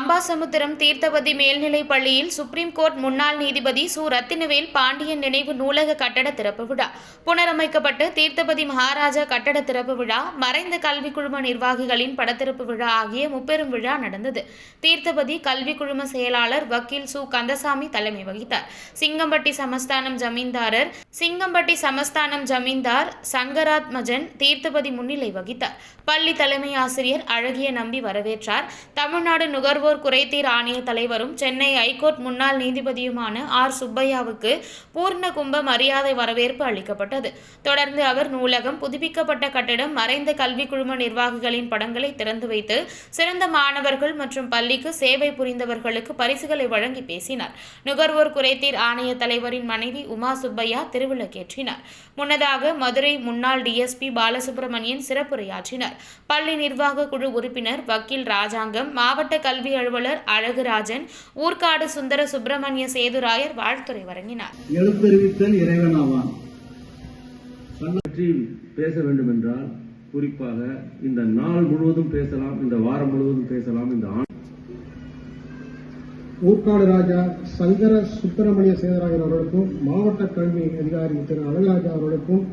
அம்பாசமுத்திரம் தீர்த்தபதி மேல்நிலைப் பள்ளியில் supreme court முன்னாள் நீதிபதி சு. ரத்தினவேல் பாண்டியன் நினைவு நூலக கட்டட திறப்பு விழா. புனரமைக்கப்பட்ட தீர்த்தபதி மகாராஜா கட்டட திறப்பு விழா மறைந்த கல்விக் குழும நிர்வாகிகளின் படத்திறப்பு விழா ஆகிய முப்பெரும் விழா நடந்தது. தீர்த்தபதி கல்வி குழும செயலாளர் வக்கீல் சு. கந்தசாமி தலைமை வகித்தார். சிங்கம்பட்டி சமஸ்தானம் ஜமீன்தாரர் சிங்கம்பட்டி சமஸ்தானம் ஜமீன்தார் சங்கராத்மஜன் தீர்த்தபதி முன்னிலை வகித்தார். பள்ளி தலைமை ஆசிரியர் அழகிய நம்பி வரவேற்றார். தமிழ்நாடு நுகர்வோர் குறைதீர் ஆணைய தலைவரும் சென்னை ஐகோர்ட் முன்னாள் நீதிபதியுமான ஆர். சுப்பையாவுக்கு பூர்ண கும்ப மரியாதை வரவேற்பு அளிக்கப்பட்டது. தொடர்ந்து அவர் நூலகம் புதுப்பிக்கப்பட்ட கட்டடம் மறைந்த கல்வி குழும நிர்வாகிகளின் படங்களை திறந்து வைத்து சிறந்த மாணவர்கள் மற்றும் பள்ளிக்கு சேவை புரிந்தவர்களுக்கு பரிசுகளை வழங்கி பேசினார். நுகர்வோர் குறைதீர் ஆணைய தலைவரின் மனைவி உமா சுப்பையா திருவிளக்கேற்றினார். முன்னதாக மதுரை முன்னாள் டிஎஸ்பி பாலசுப்ரமணியன் சிறப்புரையாற்றினார். பள்ளி நிர்வாக குழு உறுப்பினர் வக்கீல் ராஜாங்கம் மாவட்ட கல்வி அலுவலர் அழகுராஜன் ஊர்காடு சுந்தர சுப்பிரமணிய சேதுராயர் வாழ்த்துரை வழங்கினார். எழுத்தறிவித்தல் இறைவனாவான். பேச வேண்டும் என்றால் குறிப்பாக இந்த நாள் முழுவதும் பேசலாம் இந்த வாரம் முழுவதும் பேசலாம் இந்த ஆண்டு ஊர்காடு ராஜா சங்கர சுப்பிரமணிய சேதராயன் அவர்களுக்கும் மாவட்ட கல்வி அதிகாரி திரு அழகராஜா அவர்களுக்கும்